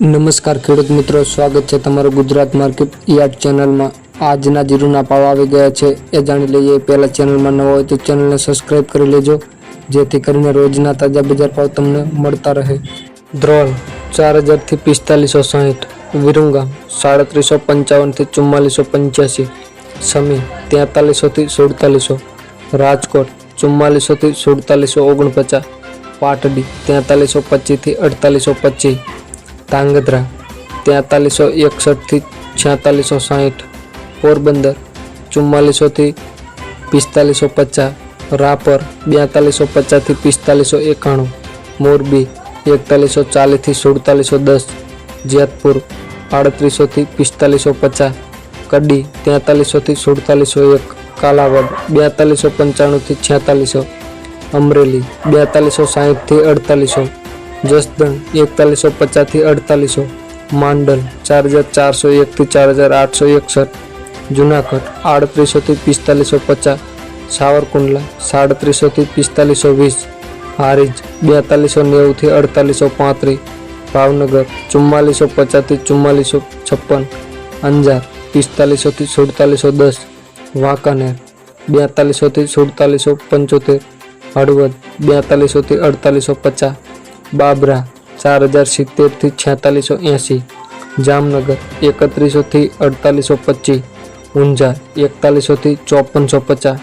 નમસ્કાર ખેડૂત મિત્રો, સ્વાગત છે તમારું ગુજરાત માર્કેટ યાર્ડ ચેનલમાં. આજના જીરુના ભાવ આવી ગયા છે. એ જાણી લઈએ, પહેલા ચેનલમાં નવો હોય તો ચેનલને સબસ્ક્રાઈબ કરી લેજો, જેથી કરીને રોજના તાજા બજાર ભાવ તમને મળતા રહે. ધ્રોલ ચાર હજારથી પિસ્તાલીસો સાહીઠ. વિરુંગા, સાડત્રીસો પંચાવનથી ચુમ્માલીસો પંચ્યાસી. સમી, તેતાલીસોથી સુડતાલીસો. રાજકોટ, ચુમ્માલીસોથી સુડતાલીસો ઓગણપચાસ. પાટડી, તેતાલીસો પચીસથી અડતાલીસો પચીસ. ધાંગધ્રા તેતાલીસો એકસઠથી છેતાલીસો સાહીઠ પોરબંદર ચુમ્માલીસોથી પિસ્તાલીસો પચાસ રાપર બેતાલીસો પચાસથી પિસ્તાલીસો એકાણું મોરબી એકતાલીસો ચાલીસથી સુડતાલીસો દસ જેતપુર આડત્રીસોથી પિસ્તાલીસો પચાસ કડી તેતાલીસોથી સુડતાલીસો એક કાલાવડ બેતાલીસો પંચાણુંથી છેતાલીસો અમરેલી બેતાલીસો સાહીઠથી અડતાલીસો જસદણ એકતાલીસો પચાસથી અડતાલીસો માંડલ ચાર હજાર ચારસો એકથી ચાર હજાર આઠસો એકસઠ જુનાગઢ આડત્રીસોથી પિસ્તાલીસો પચાસ સાવરકુંડલા સાડત્રીસોથી પિસ્તાલીસો વીસ હારીજ બેતાલીસો નેવુંથી અડતાલીસો પાંત્રીસ ભાવનગર ચુમ્માલીસો પચાસથી ચુમ્માલીસો છપ્પન અંજાર પિસ્તાલીસોથી સુડતાલીસો દસ વાંકાનેર બેતાલીસોથી સુડતાલીસો પંચોતેર હળવદ બેતાલીસોથી અડતાલીસો પચાસ બાબરા ચાર હજાર સિત્તેરથી છેતાલીસો એંસી જામનગર એકત્રીસોથી અડતાલીસો પચીસ. ઊંઝા એકતાલીસોથી ચોપનસો પચાસ.